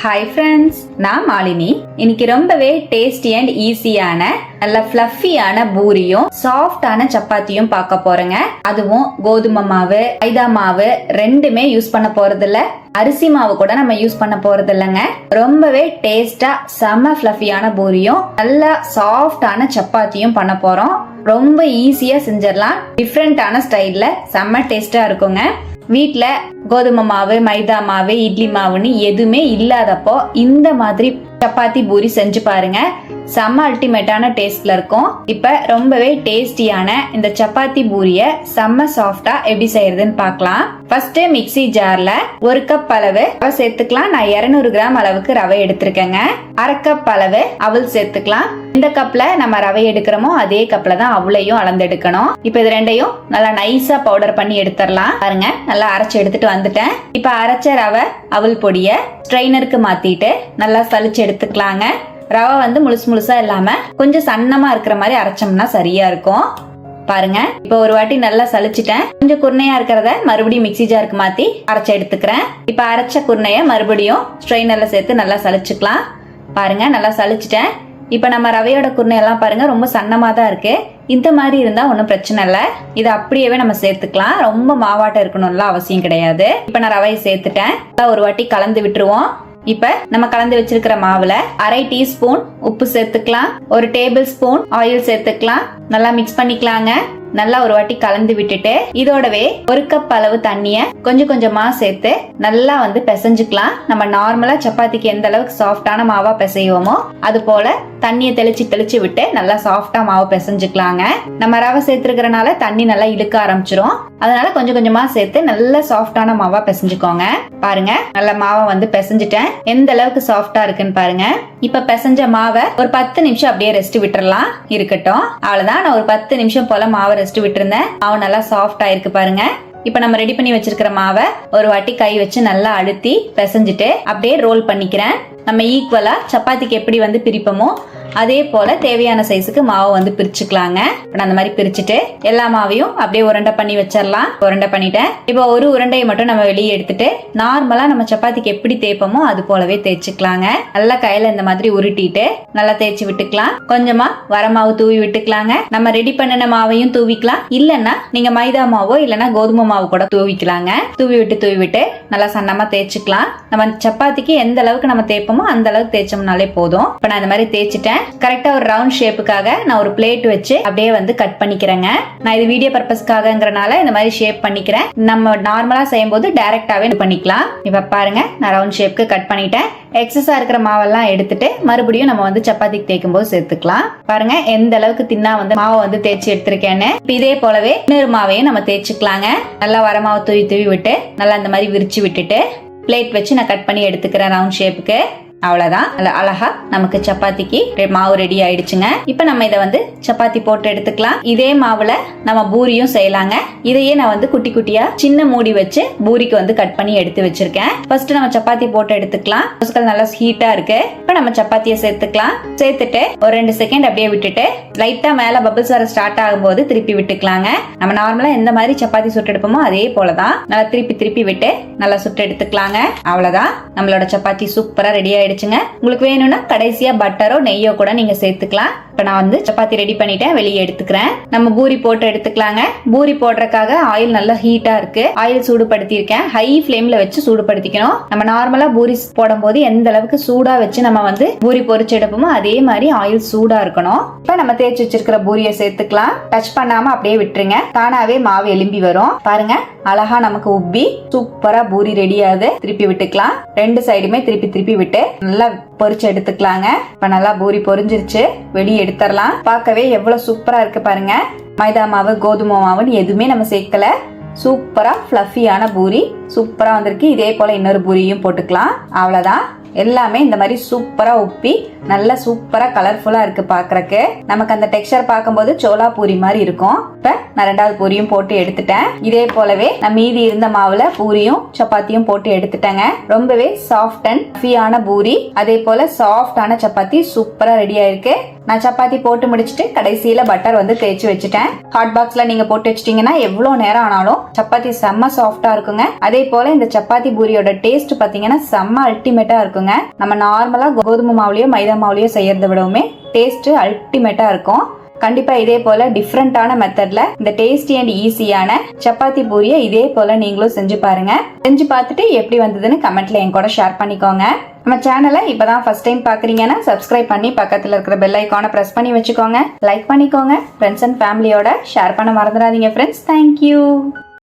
Hi friends நான் மாலினி. இன்னைக்கு ரொம்பவே டேஸ்டி அண்ட் ஈஸியான நல்ல ஃப்ளஃபியான பூரியும் சாஃப்டான சப்பாத்தியும் பார்க்க போறேங்க. அதுவும் கோதுமை மாவு மைதா மாவு ரெண்டுமே யூஸ் பண்ண போறது இல்ல அரிசி மாவு கூட நம்ம யூஸ் பண்ண போறது இல்லைங்க ரொம்பவே டேஸ்டா செம ஃப்ளஃபியான பூரியும் நல்ல சாஃப்டான சப்பாத்தியும் பண்ண போறோம். ரொம்ப ஈஸியா செஞ்சிடலாம். டிஃப்ரெண்டான ஸ்டைல்ல செம்ம டேஸ்டா இருக்குங்க. வீட்டில் கோதுமை மாவு மைதா மாவு இட்லி மாவுன்னு எதுவுமே இல்லாதப்போ இந்த மாதிரி சப்பாத்தி பூரி செஞ்சு பாருங்கள் செம்ம அல்டிமேட்டான டேஸ்ட்ல இருக்கும். இப்ப ரொம்பவே டேஸ்டியான இந்த சப்பாத்தி பூரிய செம்ம சாஃப்டா எப்படி செய்யறதுன்னு பார்க்கலாம். ஃபர்ஸ்ட் மிக்ஸி ஜார்ல ஒரு கப் அளவு ரவை சேர்த்துக்கலாம். நான் 200 கிராம் அளவுக்கு ரவை எடுத்திருக்கேங்க. அரை கப் அளவு அவல் சேர்த்துக்கலாம். இந்த கப்ல நம்ம ரவை எடுக்கிறோமோ அதே கப்ல தான் அவளையும் அளந்தெடுக்கணும். இப்போ இது ரெண்டையும் நல்லா நைஸா பவுடர் பண்ணி எடுத்துடலாம். பாருங்க நல்லா அரைச்சு எடுத்துட்டு வந்துட்டேன். இப்போ அரைச்ச ரவை அவல் பொடிய ஸ்ட்ரெயினருக்கு மாத்திட்டு நல்லா சளிச்சு எடுத்துக்கலாங்க. ரவை வந்து முழுசு முழுசா இல்லாம கொஞ்சம் சன்னமா இருக்கிற மாதிரி அரைச்சோம்னா சரியா இருக்கும். பாருங்க இப்போ ஒரு வாட்டி நல்லா சலிச்சிட்டேன் கொஞ்சம் குருணையா இருக்கிறத மறுபடியும் மிக்ஸி ஜாருக்கு மாத்தி அரைச்சு எடுத்துக்கிறேன். இப்போ அரைச்ச குருணைய மறுபடியும் ஸ்ட்ரெயினர்ல சேர்த்து நல்லா சலிச்சுக்கலாம் பாருங்க நல்லா சலிச்சிட்டேன் இப்போ நம்ம ரவையோட குருணையெல்லாம் பாருங்க ரொம்ப சன்னமாக தான் இருக்கு. இந்த மாதிரி இருந்தால் ஒன்றும் பிரச்சனை இல்லை. இதை அப்படியே நம்ம சேர்த்துக்கலாம். ரொம்ப மாவாட்டம் இருக்கணும்ல அவசியம் கிடையாது. இப்போ நான் ரவையை சேர்த்துட்டேன். ஒரு வாட்டி கலந்து விட்டுருவோம். இப்ப நம்ம கலந்து வச்சிருக்கிற மாவுல அரை டீஸ்பூன் உப்பு சேர்த்துக்கலாம். ஒரு டேபிள் ஸ்பூன் ஆயில் சேர்த்துக்கலாம். நல்லா மிக்ஸ் பண்ணிக்கலாங்க. நல்லா ஒரு வாட்டி கலந்து விட்டுட்டு இதோடவே ஒரு கப் அளவு தண்ணிய கொஞ்சம் கொஞ்சமா சேர்த்து நல்லா வந்து பிசைஞ்சுக்கலாம். நம்ம நார்மலா சப்பாத்திக்கு எந்த அளவுக்கு சாஃப்டான மாவா பிசைவோமோ அது போல தண்ணியை தெளிச்சு தெளிச்சு விட்டு நல்லா சாஃப்டா மாவு பிசைஞ்சுக்கலாங்க. நம்ம ரவை சேர்த்துருக்கறனால தண்ணி நல்லா இழுக்க ஆரம்பிச்சிரும். அதனால கொஞ்சம் கொஞ்சமா சேர்த்து நல்ல சாஃப்டான மாவா பிசைஞ்சுக்கோங்க. பாருங்க நல்ல மாவை வந்து பிசைஞ்சிட்டேன். எந்த அளவுக்கு சாஃப்டா இருக்குன்னு பாருங்க. இப்ப பிசைஞ்ச மாவை ஒரு பத்து நிமிஷம் அப்படியே ரெஸ்ட் விட்டுறலாம். இருக்கட்டும். அவ்வளவுதான். நான் ஒரு பத்து நிமிஷம் போல மாவை ரெஸ்ட் விட்டுருந்தேன். மாவு நல்லா சாஃப்ட் ஆயிருக்கு பாருங்க. இப்ப நம்ம ரெடி பண்ணி வச்சிருக்கிற மாவை ஒரு வாட்டி கை வச்சு நல்லா அழுத்தி பிசைஞ்சிட்டு அப்படியே ரோல் பண்ணிக்கிறேன். நம்ம ஈக்குவலா சப்பாத்திக்கு எப்படி வந்து பிரிப்போமோ அதே போல தேவையான சைஸுக்கு மாவை வந்து பிரிச்சுக்கலாங்க. இப்போ நான் அந்த மாதிரி பிரிச்சுட்டு எல்லா மாவையும் அப்படியே உருண்டை பண்ணி வச்சிடலாம் உருண்டை பண்ணிட்டேன். இப்போ ஒரு உருண்டையை மட்டும் நம்ம வெளியே எடுத்துட்டு நார்மலாக நம்ம சப்பாத்திக்கு எப்படி தேய்ப்போமோ அது போலவே தேய்ச்சிக்கலாங்க. நல்லா கையில இந்த மாதிரி உருட்டிட்டு நல்லா தேய்ச்சி விட்டுக்கலாம். கொஞ்சமா வரமாவு தூவி விட்டுக்கலாங்க. நம்ம ரெடி பண்ணின மாவையும் தூவிக்கலாம். இல்லைன்னா நீங்க மைதா மாவோ இல்லைன்னா கோதுமை மாவு கூட தூவிக்கலாங்க. தூவி விட்டு தூவி விட்டு நல்லா சன்னமா தேய்ச்சிக்கலாம். நம்ம சப்பாத்திக்கு எந்த அளவுக்கு நம்ம தேய்ப்போமோ அந்த அளவுக்கு தேய்ச்சோம்னாலே போதும். இப்போ நான் இந்த மாதிரி தேய்ச்சிட்டேன். கரெக்டா ஒரு ரவுண்ட் ஷேப்புக்காக நான் ஒரு பிளேட் வச்சு அப்படியே வந்து கட் பண்ணிக்கிறேங்க. நான் இது வீடியோ பர்பஸ்க்காகங்கிறனால இந்த மாதிரி ஷேப் பண்ணிக்கிறேன். நம்ம நார்மலா செய்யும் போது டைரக்டாவே பண்ணிக்கலாம். இப்ப பாருங்க நான் ரவுண்ட் ஷேப்க்கு கட் பண்ணிட்டேன். எக்ஸஸா இருக்கிற மாவெல்லாம் எடுத்துட்டு மறுபடியும் நம்ம வந்து சப்பாத்திக்கு தேய்க்கும் போது சேர்த்துக்கலாம். பாருங்க எந்த அளவுக்கு தின்னா வந்து மாவை வந்து தேய்ச்சி எடுத்திருக்கேன்னு. இதே போலவே இன்னொரு மாவையும் நம்ம தேய்ச்சிக்கலாங்க. நல்லா வர மாவை தூவி தூவி விட்டு நல்லா இந்த மாதிரி விரிச்சு விட்டுட்டு பிளேட் வச்சு நான் கட் பண்ணி எடுத்துக்கிறேன் ரவுண்ட் ஷேப்புக்கு அவ்வளவுதான். நல்ல அழகா நமக்கு சப்பாத்திக்கு ரெ- மாவு ரெடி ஆயிடுச்சுங்க. இப்போ நம்ம இதை வந்து சப்பாத்தி போட்டு எடுத்துக்கலாம். இதே மாவுல நம்ம பூரியும் செய்யலாங்க. இதையே நான் வந்து குட்டி குட்டியா சின்ன மூடி வச்சு பூரிக்கு வந்து கட் பண்ணி எடுத்து வச்சிருக்கேன். ஃபர்ஸ்ட் நம்ம சப்பாத்தி போட்டு எடுத்துக்கலாம். தோசைக்கல் நல்லா ஹீட்டா இருக்கு. இப்போ நம்ம சப்பாத்தியை சேர்த்துக்கலாம். சேர்த்துட்டு ஒரு ரெண்டு செகண்ட் அப்படியே விட்டுட்டு லைட்டா மேல பபிள்ஸ் வர ஸ்டார்ட் ஆகும்போது திருப்பி விட்டுக்கலாங்க. நம்ம நார்மலா எந்த மாதிரி சப்பாத்தி சுட்டு எடுப்போமோ அதே போலதான். நல்லா திருப்பி திருப்பி விட்டு நல்லா சுட்டு எடுத்துக்கலாங்க. அவ்வளவுதான். நம்மளோட சப்பாத்தி சூப்பரா ரெடி ஆயிடுச்சுங்க. உங்களுக்கு வேணும்னா கடைசியா பட்டரோ நெய்யோ கூட நீங்க சேர்த்துக்கலாம். இப்போ நான் வந்து சப்பாத்தி ரெடி பண்ணிட்டேன் வெளியே எடுத்துக்கிறேன். நம்ம பூரி போட்டு எடுத்துக்கலாங்க. பூரி போடுறதுக்காக ஆயில் நல்லா ஹீட்டா இருக்கு. ஆயில் சூடுபடுத்தியிருக்கேன். ஹை ஃப்ளேம்ல வச்சு சூடுபடுத்திக்கணும். நம்ம நார்மலா பூரி போடும்போது எந்த அளவுக்கு சூடா வச்சு நம்ம வந்து பூரி பொறிச்சு எடுப்போமோ அதே மாதிரி ஆயில் சூடா இருக்கணும். இப்ப நம்ம தேய்ச்சி வச்சிருக்கிற பூரியை சேர்த்துக்கலாம். டச் பண்ணாம அப்படியே விட்டுருங்க. தானாவே மாவு எலும்பி வரும். பாருங்க அழகா நமக்கு உப்பி சூப்பரா பூரி ரெடியாது திருப்பி விட்டுக்கலாம். ரெண்டு சைடுமே திருப்பி திருப்பி விட்டு நல்லா பொறிச்சு எடுத்துக்கலாங்க. இப்ப நல்லா பூரி பொரிஞ்சிருச்சு. வெளியே எடுத்துடலாம் பார்க்கவே எவ்வளவு சூப்பரா இருக்கு பாருங்க. மைதா மாவு கோதுமை மாவுன்னு எதுவுமே நம்ம சேர்க்கல. சூப்பரா ஃப்ளஃபியான பூரி. சூப்பரா வந்திருக்கு. இதே போல இன்னொரு பூரியும் போட்டுக்கலாம். அவ்வளவுதான். எல்லாமே இந்த மாதிரி சூப்பரா உப்பி நல்லா சூப்பரா கலர்ஃபுல்லா இருக்கு பாக்குறக்கு. நமக்கு அந்த டெக்ஸ்டர் பார்க்கும்போது சோளா பூரி மாதிரி இருக்கும். இப்ப நான் ரெண்டாவது பூரியும் போட்டு எடுத்துட்டேன். இதே போலவே நான் மீதி இருந்த மாவுல பூரியும் சப்பாத்தியும் போட்டு எடுத்துட்டேங்க. ரொம்பவே சாஃப்ட் அண்ட் ஃபியான பூரி. அதே போல சாஃப்டான சப்பாத்தி சூப்பரா ரெடி ஆயிருக்கு. நான் சப்பாத்தி போட்டு முடிச்சிட்டு கடைசியில பட்டர் வந்து தேய்ச்சி வச்சுட்டேன். ஹாட் பாக்ஸ்ல நீங்க போட்டு வச்சிட்டீங்கன்னா எவ்வளவு நேரம் ஆனாலும் சப்பாத்தி செம்ம சாஃப்டா இருக்குங்க. அதே போல இந்த சப்பாத்தி பூரியோட டேஸ்ட் பாத்தீங்கன்னா செம்ம அல்டிமேட்டா இருக்குங்க. நம்ம நார்மலா கோதுமை மாவுலயோ மைதா மாவுலயோ செய்யறத விடவுமே டேஸ்ட் அல்டிமேட்டா இருக்கும். கண்டிப்பா இதே போல டிஃப்ரெண்டான மெத்தட்ல இந்த டேஸ்டி அண்ட் ஈஸியான சப்பாத்தி பூரியை இதே போல நீங்களும் செஞ்சு பாருங்க. செஞ்சு பார்த்துட்டு எப்படி வந்ததுன்னு கமெண்ட்ல என் கூட ஷேர் பண்ணிக்கோங்க. நம்ம சேனலை இப்பதான் ஃபர்ஸ்ட் டைம் பாக்குறீங்கன்னா சப்ஸ்கிரைப் பண்ணி பக்கத்துல இருக்கிற பெல் ஐக்கானை பிரஸ் பண்ணி வச்சுக்கோங்க. லைக் பண்ணிக்கோங்க. ஃப்ரெண்ட்ஸ் அண்ட் ஃபேமிலியோட ஷேர் பண்ண மறந்துடாதீங்க ஃப்ரெண்ட்ஸ் தேங்க்யூ